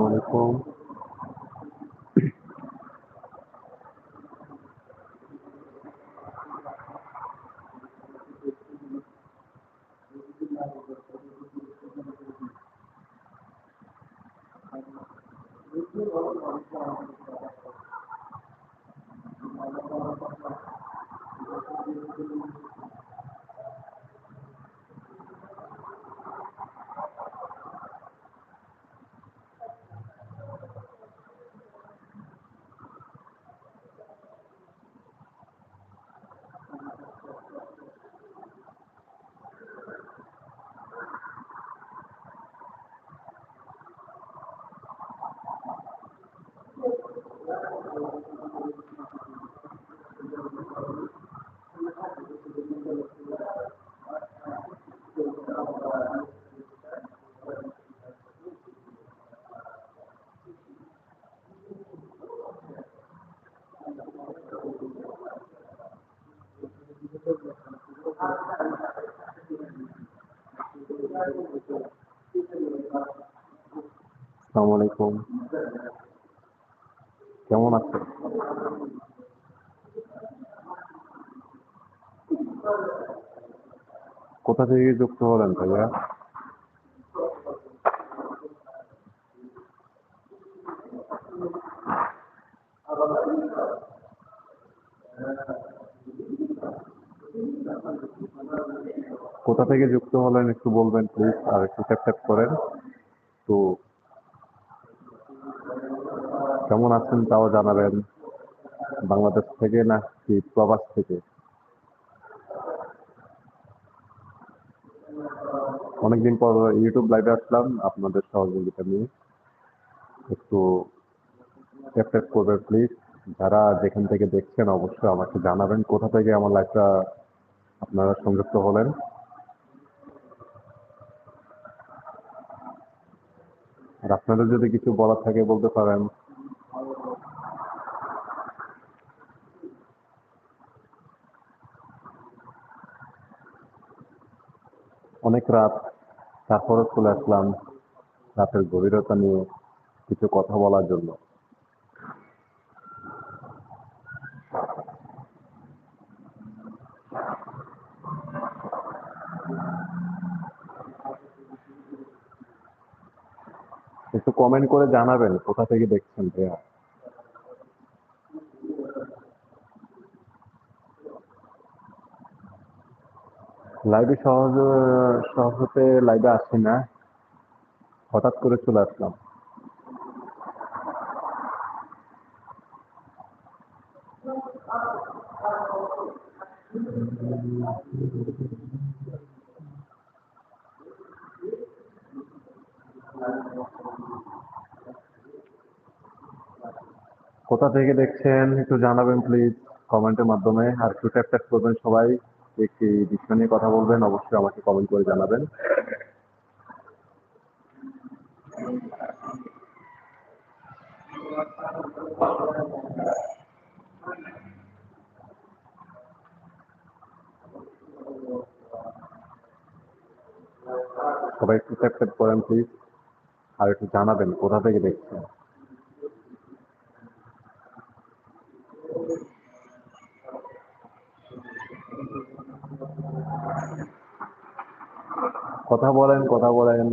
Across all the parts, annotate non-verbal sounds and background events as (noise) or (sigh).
আসসালামু আলাইকুম আসসালামু আলাইকুম। কেমন আছেন? কোথা থেকে যুক্ত হলেন ভাইয়া? কোথা থেকে যুক্ত হলেন একটু বলবেন প্লিজ আর একটু ট্যাপ ট্যাপ করেন। তো কেমন আছেন তাও জানাবেন। বাংলাদেশ থেকে নাকি প্রবাস থেকে? অনেকদিন পর ইউটিউব লাইভে আসলাম, আপনাদের সহযোগিতা নিয়ে। একটু করবেন প্লিজ যারা যেখান থেকে দেখছেন, অবশ্যই আমাকে জানাবেন কোথা থেকে আমার লাইভটা আপনারা সংযুক্ত হলেন। আর আপনাদের যদি কিছু বলার থাকে বলতে পারেন। অনেক রাত তারপরে চলে আসলাম রাতের গভীরতা নিয়ে কিছু কথা বলার জন্য। একটু কমেন্ট করে জানাবেন, কোথা থেকে দেখছেন ভাইয়া? লাইভে সহজ সহজতে লাইভে আসি না। হঠাৎ করে চলে আসলাম। কোথা থেকে দেখছেন একটু জানাবেন প্লিজ কমেন্টের মাধ্যমে। আর একটু ট্যাপ ট্যাপ করবেন সবাই। একটি বিষয় নিয়ে কথা বলবেন, অবশ্যই আমাকে কমেন্ট করে জানাবেন। সবাই একটু ট্যাপ করেন প্লিজ আর একটু জানাবেন, কোথা থেকে দেখছেন? কথা বলেন কথা বলেন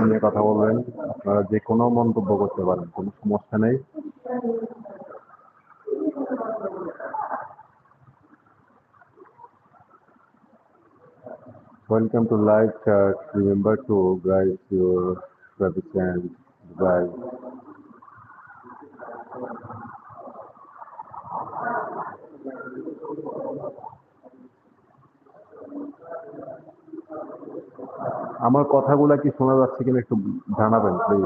নিয়ে কথা বলবেন আপনারা যে কোনো মন্তব্য করতে পারেন কোনো সমস্যা নেই chat. Remember to guys your rabbit and guys. আমার কথাগুলা কি শোনা যাচ্ছে কিনা একটু জানাবেন প্লিজ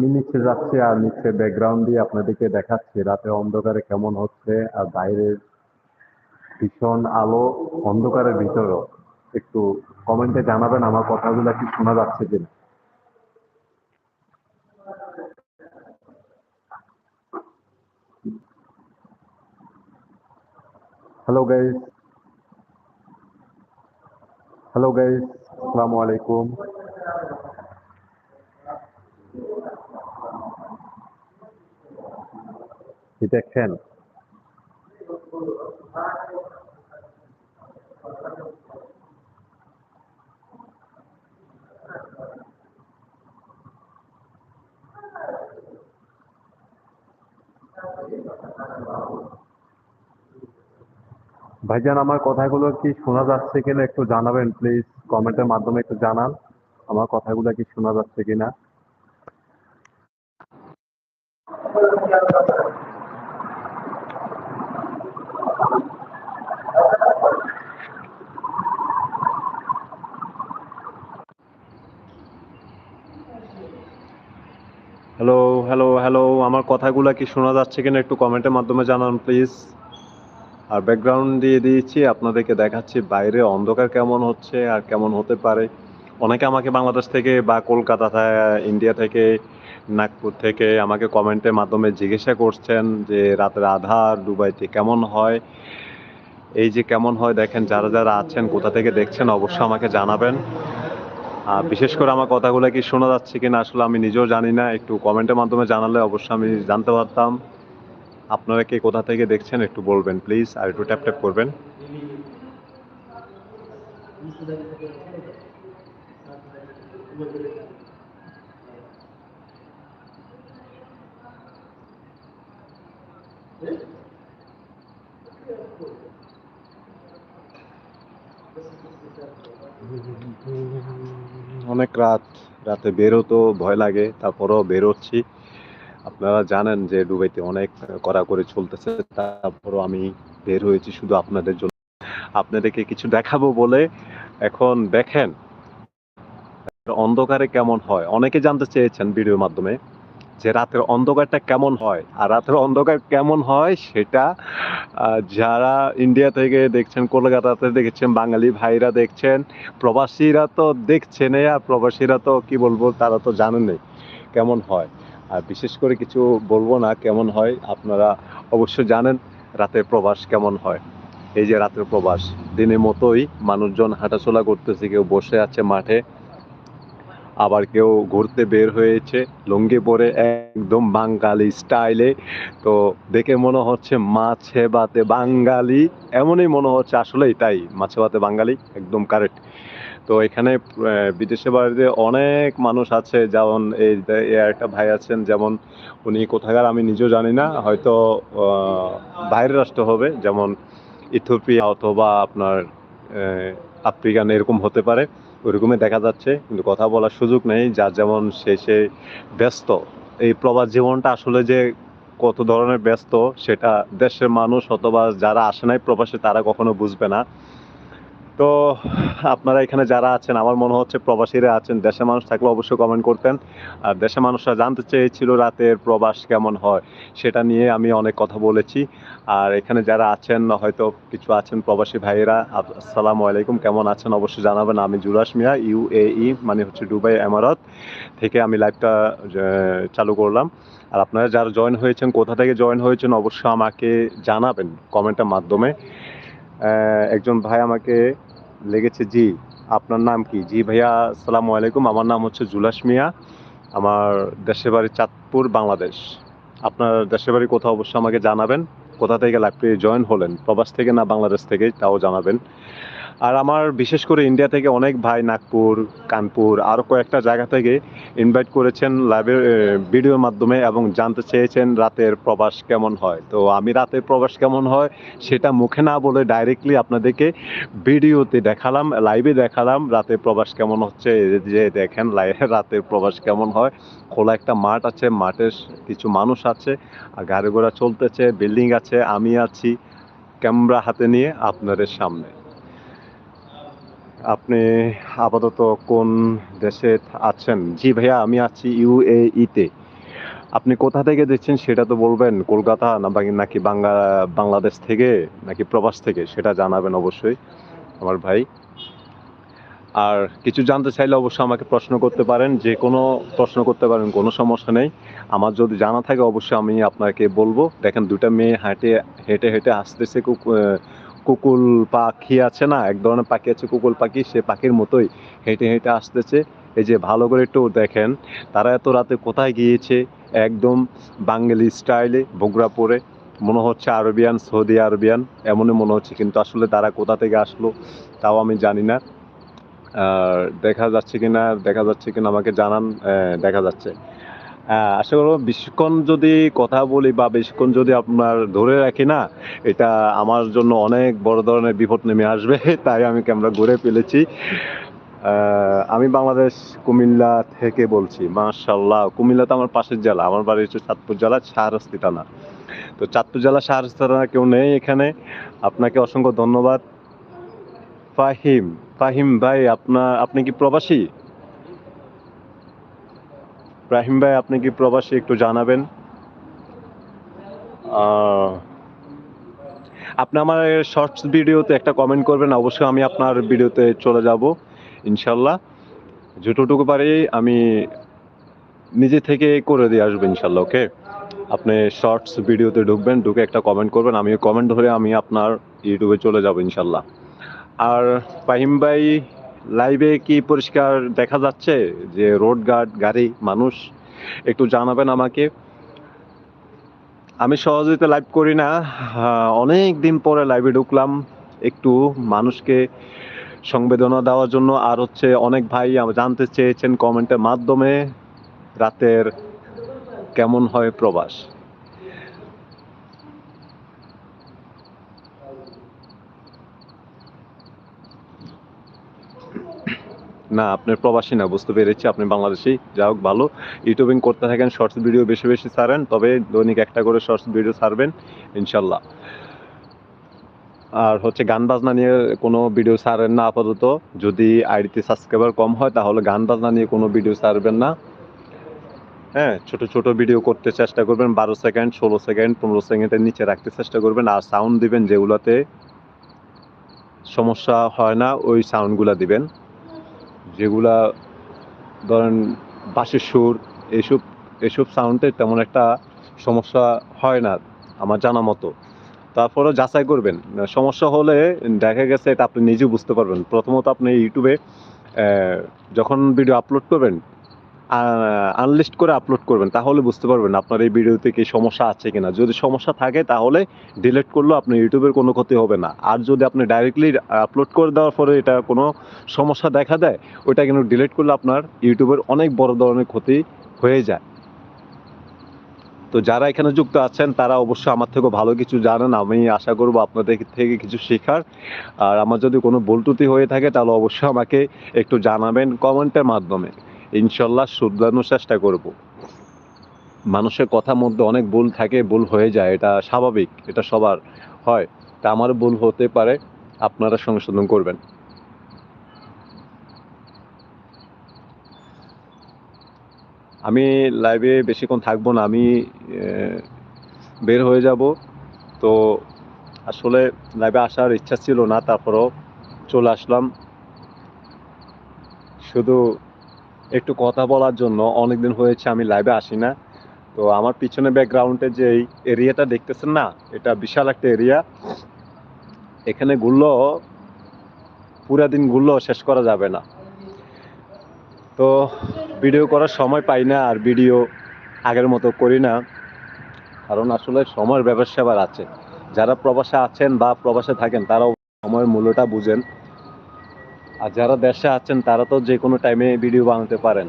আমি নিচে যাচ্ছি আর নিচে ব্যাকগ্রাউন্ড দিয়ে আপনাদেরকে দেখাচ্ছি, রাতে অন্ধকারে কেমন হচ্ছে আর বাইরের ভীষণ আলো, অন্ধকারের ভিতরেও। একটু কমেন্টে জানাবেন আমার কথাগুলো কি শোনা যাচ্ছে কিনা। হ্যালো গাইস হ্যালো গাইস আসসালামু আলাইকুম কি দেখছেন? ভাইজান, আমার কথাগুলো কি শোনা যাচ্ছে কিনা একটু জানাবেন প্লিজ কমেন্টের মাধ্যমে একটু জানান। আমার কথাগুলো কি শোনা যাচ্ছে কিনা হ্যালো হ্যালো হ্যালো আমার কথাগুলো কি শোনা যাচ্ছে কিনা একটু কমেন্টের মাধ্যমে জানান প্লিজ আর ব্যাকগ্রাউন্ড দিয়ে দিয়েছি, আপনাদেরকে দেখাচ্ছি বাইরে অন্ধকার কেমন হচ্ছে আর কেমন হতে পারে। অনেকে আমাকে বাংলাদেশ থেকে বা কলকাতা ইন্ডিয়া থেকে, নাগপুর থেকে আমাকে কমেন্টের মাধ্যমে জিজ্ঞাসা করছেন যে রাতের আধার দুবাইতে কেমন হয়? এই যে কেমন হয় দেখেন, যারা যারা আছেন, কোথা থেকে দেখছেন, অবশ্যই আমাকে জানাবেন। বিশেষ করে আমার কথাগুলো কি শোনা যাচ্ছে কিনা আসলে আমি নিজেও জানি না। একটু কমেন্টের মাধ্যমে জানালে অবশ্যই আমি জানতে পারতাম। আপনারা কে কোথা থেকে দেখছেন একটু বলবেন, প্লিজ, আর একটু ট্যাপ ট্যাপ করবেন। অনেক রাত, রাতে বেরোতো ভয় লাগে, তারপরেও বেরোচ্ছি। আপনারা জানেন যে দুবাইতে অনেক করা করে চলতেছে, তারপরও আমি বের হয়েছি শুধু আপনাদের জন্য। আপনাদেরকে কিছু দেখাবো বলে এখন দেখেন, অন্ধকারে কেমন হয়। অনেকে জানতে চেয়েছেন ভিডিওর মাধ্যমে। যে রাতের অন্ধকারটা কেমন হয়। আর রাতের অন্ধকার কেমন হয় সেটা যারা ইন্ডিয়া থেকে দেখছেন, কলকাতাতে দেখছেন, বাঙালি ভাইরা দেখছেন, প্রবাসীরা তো দেখছেন আর প্রবাসীরা তো কি বলব, তারা তো জানেনই কেমন হয়। আর বিশেষ করে কিছু বলব না কেমন হয়, আপনারা অবশ্যই জানেন রাতের প্রবাস কেমন হয়। এই যে রাতের প্রবাস, দিনের মতোই মানুষজন হাঁটাচলা করতেছে, কেউ বসে আছে মাঠে। আবার কেউ ঘুরতে বের হয়েছে, লুঙ্গি পরে একদম বাঙালি স্টাইলে। তো দেখে মনে হচ্ছে মাছে ভাতে বাঙালি। এমনই মনে হচ্ছে আসলেই তাই, মাছে ভাতে বাঙালি, একদম কারেক্ট তো এখানে বিদেশে বাড়িতে অনেক মানুষ আছে, যেমন এই একটা ভাই আছেন, যেমন উনি কোথাকার আমি নিজেও জানি না, হয়তো বাইরের রাষ্ট্র হবে, যেমন ইথিওপিয়া অথবা আপনার আফ্রিকান এরকম হতে পারে। ওইরকমই দেখা যাচ্ছে, কিন্তু কথা বলার সুযোগ নেই, যার যেমন সে সে ব্যস্ত। এই প্রবাস জীবনটা আসলে যে কত ধরনের ব্যস্ত, সেটা দেশের মানুষ অথবা যারা আসে নাই প্রবাসে, তারা কখনো বুঝবে না। তো আপনারা এখানে যারা আছেন, আমার মনে হচ্ছে প্রবাসীরা আছেন, দেশের মানুষ থাকলে অবশ্যই কমেন্ট করতেন। আর দেশের মানুষরা জানতে চেয়েছিল রাতের প্রবাস কেমন হয়, সেটা নিয়ে আমি অনেক কথা বলেছি। আর এখানে যারা আছেন, হয়তো কিছু আছেন প্রবাসী ভাইয়েরা আসসালামু আলাইকুম, কেমন আছেন অবশ্যই জানাবেন। আমি জুলাস মিয়া ইউএই মানে হচ্ছে দুবাই এমারত থেকে আমি লাইভটা চালু করলাম। আর আপনারা যারা জয়েন হয়েছেন, কোথা থেকে জয়েন হয়েছেন, অবশ্যই আমাকে জানাবেন কমেন্টের মাধ্যমে। একজন ভাই আমাকে লেগেছে জি। আপনার নাম কি? জি ভাইয়া, আসসালামু আলাইকুম। আমার নাম হচ্ছে জুলাস মিয়া। আমার দেশের বাড়ি চাঁদপুর, বাংলাদেশ। আপনার দেশের বাড়ি কোথাও অবশ্যই আমাকে জানাবেন। কোথা থেকে লাইভে জয়েন হলেন? প্রবাস থেকে না বাংলাদেশ থেকে তাও জানাবেন। আর আমার বিশেষ করে ইন্ডিয়া থেকে অনেক ভাই নাগপুর, কানপুর আরও কয়েকটা জায়গা থেকে ইনভাইট করেছেন লাইভের ভিডিওর মাধ্যমে এবং জানতে চেয়েছেন রাতের প্রবাস কেমন হয়। তো আমি রাতের প্রবাস কেমন হয় সেটা মুখে না বলে ডাইরেক্টলি আপনাদেরকে ভিডিওতে দেখালাম লাইভে দেখালাম রাতের প্রবাস কেমন হচ্ছে। যে দেখেন লাইভে রাতের প্রবাস কেমন হয়। খোলা একটা মাঠ আছে, মাঠের কিছু মানুষ আছে, আর গাড়ি ঘোড়া চলতেছে বিল্ডিং আছে, আমি আছি ক্যামেরা হাতে নিয়ে আপনাদের সামনে। আপনি আপাতত কোন দেশে আছেন? জি ভাইয়া আমি আছি ইউএইতে আপনি কোথা থেকে দেখছেন সেটা তো বলবেন। কলকাতা না নাকি বাংলা বাংলাদেশ থেকে নাকি প্রবাস থেকে সেটা জানাবেন অবশ্যই আমার ভাই। আর কিছু জানতে চাইলে অবশ্যই আমাকে প্রশ্ন করতে পারেন যে কোনো প্রশ্ন করতে পারেন কোনো সমস্যা নেই। আমার যদি জানা থাকে অবশ্যই আমি আপনাকে বলব। দেখেন দুটা মেয়ে হাঁটে হেঁটে হেঁটে আসতেছে আহ, কুকুল পাখি আছে না, এক ধরনের পাখি আছে, কুকুল পাখি, সে পাখির মতোই হেঁটে হেঁটে আসতেছে। এই যে ভালো করে একটু দেখেন, তারা এত রাতে কোথায় গিয়েছে? একদম বাঙালি স্টাইলে বগুড়া পরে মনে হচ্ছে আরবিয়ান, সৌদি আরবিয়ান, এমনই মনে হচ্ছে, কিন্তু আসলে তারা কোথা থেকে আসলো তাও আমি জানি না। আর দেখা যাচ্ছে কিনা, দেখা যাচ্ছে কিনা আমাকে জানান দেখা যাচ্ছে। আশা করব বেশিক্ষণ যদি কথা বলি বা বেশিক্ষণ যদি আপনার ধরে রাখি না, এটা আমার জন্য অনেক বড় ধরনের বিপদ নেমে আসবে, (laughs) তাই আমি ক্যামেরা ঘুরে ফেলেছি। আমি বাংলাদেশ কুমিল্লা থেকে বলছি মাশাল্লাহ কুমিল্লা তো আমার পাশের জেলা, আমার বাড়ি হচ্ছে চাঁদপুর জেলা, শাহরাস্তি থানা। তো চাঁদপুর জেলা, শাহরাস্তি থানা কেউ নেই এখানে। আপনাকে অসংখ্য ধন্যবাদ। ফাহিম ফাহিম ভাই আপনার আপনি কি প্রবাসী? রাহিম ভাই, আপনি কি প্রবাসী একটু জানাবেন? আপনি আমার শর্টস ভিডিওতে একটা কমেন্ট করবেন, অবশ্যই আমি আপনার ভিডিওতে চলে যাব, ইনশাল্লাহ। যতটুকু পারি আমি নিজে থেকে করে দিয়ে আসব, ইনশাল্লাহ ওকে আপনি শর্টস ভিডিওতে ঢুকবেন, ঢুকে একটা কমেন্ট করবেন আমি কমেন্ট ধরে আমি আপনার ইউটিউবে চলে যাব, ইনশাল্লাহ। আর ফাহিম ভাই লাইভে কি পরিষ্কার দেখা যাচ্ছে যে রোড গার্ড গাড়ি, মানুষ? একটু জানাবেন আমাকে। আমি সহজেই তো লাইভ করি না। অনেক দিন পরে লাইভে ঢুকলাম। একটু মানুষকে সংবেদনা দেওয়ার জন্য। আর হচ্ছে অনেক ভাই জানতে চেয়েছেন কমেন্টের মাধ্যমে। রাতের কেমন হয় প্রবাস? না আপনি প্রবাসী না, বুঝতে পেরেছি, আপনি বাংলাদেশি যা হোক ভালো। ইউটিউবিং করতে থাকেন শর্টস ভিডিও বেশি বেশি ছাড়েন, তবে দৈনিক একটা করে শর্টস ভিডিও ছাড়বেন, ইনশাল্লাহ। আর হচ্ছে গান বাজনা নিয়ে কোনো ভিডিও ছাড়েন না আপাতত। যদি আইডিতে সাবস্ক্রাইবার কম হয়, তাহলে গান বাজনা নিয়ে কোনো ভিডিও ছাড়বেন না। হ্যাঁ ছোট ছোট ভিডিও করতে চেষ্টা করবেন, বারো সেকেন্ড ষোলো সেকেন্ড পনেরো সেকেন্ডের নিচে রাখতে চেষ্টা করবেন, আর সাউন্ড দিবেন যেগুলোতে সমস্যা হয় না, ওই সাউন্ডগুলো দিবেন। যেগুলা ধরেন বাঁশির সুর এইসব এসব সাউন্ডে তেমন একটা সমস্যা হয় না আমার জানা মতো। তারপরে যাচাই করবেন। সমস্যা হলে দেখা গেছে এটা আপনি নিজেও বুঝতে পারবেন। প্রথমত আপনি ইউটিউবে যখন ভিডিও আপলোড করবেন আনলিস্ট করে আপলোড করবেন, তাহলে বুঝতে পারবেন আপনার এই ভিডিওতে কি সমস্যা আছে কিনা। যদি সমস্যা থাকে, তাহলে ডিলিট করলেও আপনার ইউটিউবের কোনো ক্ষতি হবে না। আর যদি আপনি ডাইরেক্টলি আপলোড করে দেওয়ার পরে এটা কোনো সমস্যা দেখা দেয়, ওইটা কিন্তু ডিলিট করলে আপনার ইউটিউবের অনেক বড় ধরনের ক্ষতি হয়ে যায়। তো যারা এখানে যুক্ত আছেন, তারা অবশ্যই আমার থেকেও ভালো কিছু জানেন। আমি আশা করব আপনাদের থেকে কিছু শেখার। আর আমার যদি কোনো ভুল হয়ে থাকে, তাহলে অবশ্যই আমাকে একটু জানাবেন কমেন্টের মাধ্যমে। ইনশাল্লাহ শুধরানোর চেষ্টা করব। মানুষের কথার মধ্যে অনেক ভুল থাকে, ভুল হয়ে যায়, এটা স্বাভাবিক, এটা সবার হয়। তা আমার ভুল হতে পারে, আপনারা সংশোধন করবেন। আমি লাইভে বেশিক্ষণ থাকব না, আমি বের হয়ে যাব। তো আসলে লাইভে আসার ইচ্ছা ছিল না, তারপরও চলে আসলাম। শুধু একটু কথা বলার জন্য। অনেকদিন হয়েছে, আমি লাইভে আসি না তো আমার পিছনে ব্যাকগ্রাউন্ডে যে এই এরিয়াটা দেখতেছেন না, এটা বিশাল একটা এরিয়া এখানে ঘুরলেও পুরা দিন ঘুরলেও শেষ করা যাবে না। তো ভিডিও করার সময় পাই না, আর ভিডিও আগের মতো করি না। কারণ আসলে সময়ের ব্যবসা আছে। যারা প্রবাসে আছেন বা প্রবাসে থাকেন, তারাও সময়ের মূল্যটা বুঝেন। আর যারা দেশে আছেন, তারা তো যে কোনো টাইমে ভিডিও বানাতে পারেন।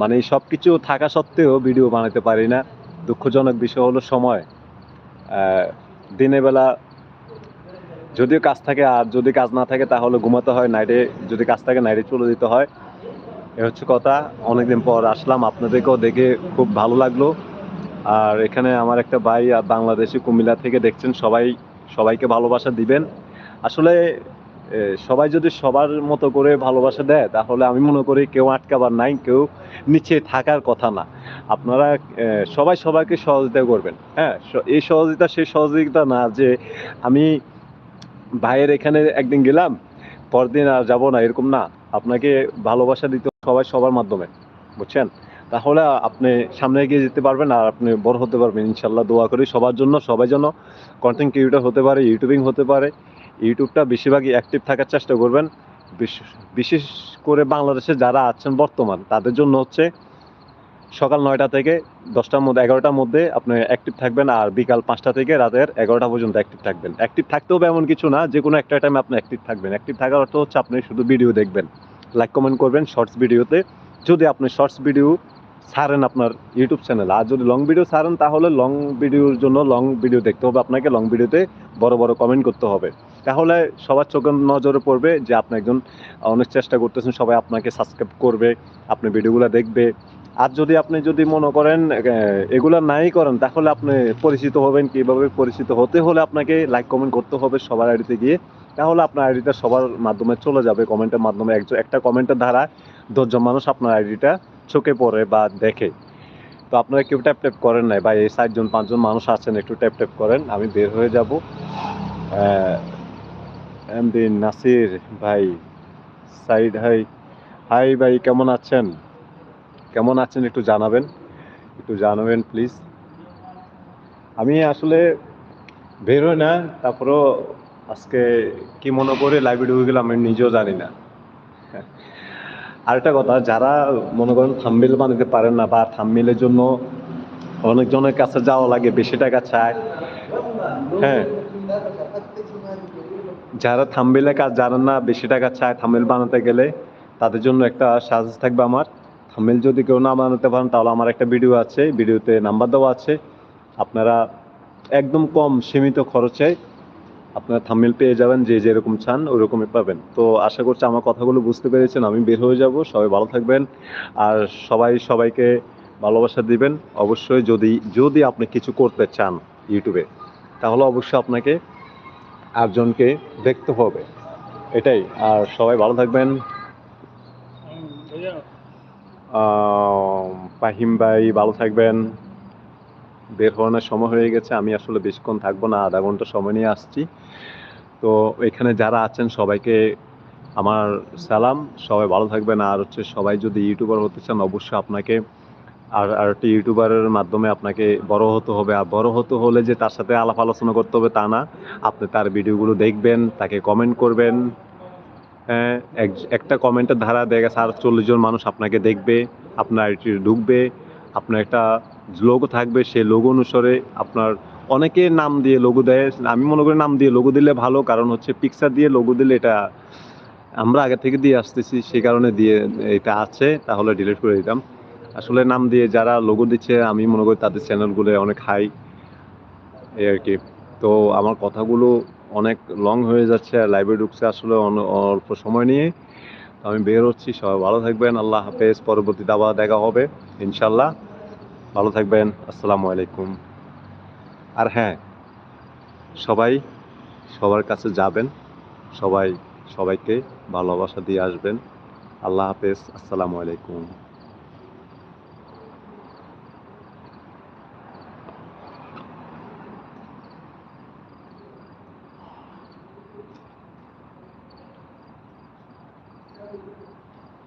মানে সব কিছু থাকা সত্ত্বেও ভিডিও বানাতে পারি না। দুঃখজনক বিষয় হলো সময়। দিনের বেলা যদিও কাজ থাকে, আর যদি কাজ না থাকে, তাহলে ঘুমাতে হয় নাইটে যদি কাজ থাকে নাইটে চলে দিতে হয়। এ হচ্ছে কথা। অনেকদিন পর আসলাম, আপনাদেরকেও দেখে খুব ভালো লাগল। আর এখানে আমার একটা ভাই, আর বাংলাদেশি কুমিল্লা থেকে দেখছেন, সবাই, সবাইকে ভালোবাসা দিবেন। আসলে সবাই যদি সবার মতো করে ভালোবাসা দেয়, তাহলে আমি মনে করি কেউ আটকাবার নাই, কেউ নিচে থাকার কথা না। আপনারা সবাই সবাইকে সহযোগিতা করবেন হ্যাঁ? এই সহযোগিতা, সেই সহযোগিতা না যে আমি ভাইয়ের এখানে একদিন গেলাম, পরদিন আর যাব না, এরকম না। আপনাকে ভালোবাসা দিতে সবাই সবার মাধ্যমে, বুঝছেন? তাহলে আপনি সামনে এগিয়ে যেতে পারবেন আর আপনি বড় হতে পারবেন। ইনশাল্লাহ দোয়া করি সবার জন্য, সবাই যেন কন্টেন্ট ক্রিয়েটর হতে পারে ইউটিউবিং হতে পারে ইউটিউবটা বেশিরভাগই অ্যাক্টিভ থাকার চেষ্টা করবেন। বিশেষ- করে বাংলাদেশে যারা আছেন বর্তমান, তাদের জন্য হচ্ছে সকাল নয়টা থেকে দশটার মধ্যে, এগারোটার মধ্যে আপনি অ্যাক্টিভ থাকবেন আর বিকাল পাঁচটা থেকে রাতের এগারোটা পর্যন্ত অ্যাক্টিভ থাকবেন। অ্যাক্টিভ থাকতে হবে এমন কিছু না, যে কোনো একটা টাইমে আপনি অ্যাক্টিভ থাকবেন। অ্যাক্টিভ থাকার অর্থ হচ্ছে আপনি শুধু ভিডিও দেখবেন। লাইক কমেন্ট করবেন শর্টস ভিডিওতে যদি আপনি শর্টস ভিডিও ছাড়েন আপনার ইউটিউব চ্যানেল আর যদি লং ভিডিও ছাড়েন, তাহলে লং ভিডিওর জন্য লং ভিডিও দেখতে হবে আপনাকে। লং ভিডিওতে বড় বড় কমেন্ট করতে হবে। তাহলে সবার চোখের নজরে পড়বে যে আপনি একজন, অনেক চেষ্টা করতেছেন, সবাই আপনাকে সাবস্ক্রাইব করবে, আপনি ভিডিওগুলো দেখবে। আর যদি আপনি যদি মনে করেন এগুলো নাই করেন, তাহলে আপনি পরিচিত হবেন, কীভাবে পরিচিত হতে হলে আপনাকে লাইক কমেন্ট করতে হবে সবার আইডিতে গিয়ে। তাহলে আপনার আইডিটা সবার মাধ্যমে চলে যাবে, কমেন্টের মাধ্যমে একজন, একটা কমেন্টের দ্বারা দশজন মানুষ আপনার আইডিটা চোখে পড়ে বা দেখে। তো আপনারা কেউ ট্যাপ ট্যাপ করেন নাই বা এই চারজন, পাঁচজন মানুষ আছেন, একটু ট্যাপ ট্যাপ করেন, আমি বের হয়ে যাব। এমডি নাসির ভাই। সাইদ হাই হাই ভাই, কেমন আছেন? কেমন আছেন একটু জানাবেন? একটু জানাবেন, প্লিজ। আমি আসলে বের হই না, তারপরও আজকে কি মনে করে লাইভে ঢুকে গেলাম আমি নিজেও জানি না। আরেকটা কথা, যারা মনে করেন থাম্বিল বানাতে পারেন না বা থাম্বিলের জন্য অনেকজনের কাছে যাওয়া লাগে, বেশি টাকা চায়। হ্যাঁ। যারা থাম্বিলের কাজ জানেন না, বেশি টাকা চায় থাম্বেল বানাতে গেলে, তাদের জন্য একটা সাজেস থাকবে আমার। থাম্বেল যদি কেউ না বানাতে পারেন, তাহলে আমার একটা ভিডিও আছে ভিডিওতে নাম্বার দেওয়া আছে। আপনারা একদম কম সীমিত খরচে আপনারা থাম্বিল পেয়ে যাবেন, যে যেরকম চান, ওরকমই পাবেন। তো আশা করছি আমার কথাগুলো বুঝতে পেরেছেন, আমি বের হয়ে যাব, সবাই ভালো থাকবেন। আর সবাই সবাইকে ভালোবাসা দিবেন। অবশ্যই যদি যদি আপনি কিছু করতে চান ইউটিউবে, তাহলে অবশ্যই আপনাকে আটজনকে দেখতে হবে। এটাই। আর সবাই ভালো থাকবেন। ফাহিম ভাই ভালো থাকবেন। বের হওয়ানোর সময় হয়ে গেছে। আমি আসলে বেশিক্ষণ থাকব না। আধা ঘণ্টা সময় নিয়ে আসছি। তো এখানে যারা আছেন সবাইকে আমার সালাম। সবাই ভালো থাকবেন। আর হচ্ছে সবাই যদি ইউটিউবার হতে চান, অবশ্যই আপনাকে আর আর একটি ইউটিউবারের মাধ্যমে আপনাকে বড় হতে হবে। আর বড় হতে হলে যে তার সাথে আলাপ আলোচনা করতে হবে তা না। আপনি তার ভিডিওগুলো দেখবেন, তাকে কমেন্ট করবেন। হ্যাঁ এক- একটা কমেন্টের ধারা দেখা গেছে, আর চল্লিশ জন মানুষ আপনাকে দেখবে, আপনার আইটি ঢুকবে, আপনার একটা লোগো থাকবে, সেই লোগো অনুসারে আপনার অনেকে নাম দিয়ে লোগো দেয়। আমি মনে করি নাম দিয়ে লোগো দিলে ভালো, কারণ হচ্ছে পিকচার দিয়ে লোগো দিলে এটা আমরা আগে থেকে দিয়ে আসতেছি, সে কারণে দিয়ে এটা আছে, তাহলে ডিলিট করে দিতাম। আসলে নাম দিয়ে যারা লোগো দিচ্ছে, আমি মনে করি তাদের চ্যানেলগুলো অনেক হাই এই আর কি। তো আমার কথাগুলো অনেক লং হয়ে যাচ্ছে আর লাইভে ঢুকছে আসলে অল্প সময় নিয়ে। তো আমি বের হচ্ছি, সবাই ভালো থাকবেন, আল্লাহ হাফেজ পরবর্তীতে আবার দেখা হবে ইনশাল্লাহ ভালো থাকবেন, আসসালামু আলাইকুম। আর হ্যাঁ সবাই সবার কাছে যাবেন, সবাই সবাইকে ভালোবাসা দিয়ে আসবেন। আল্লাহ হাফেজ, আসসালামু আলাইকুম।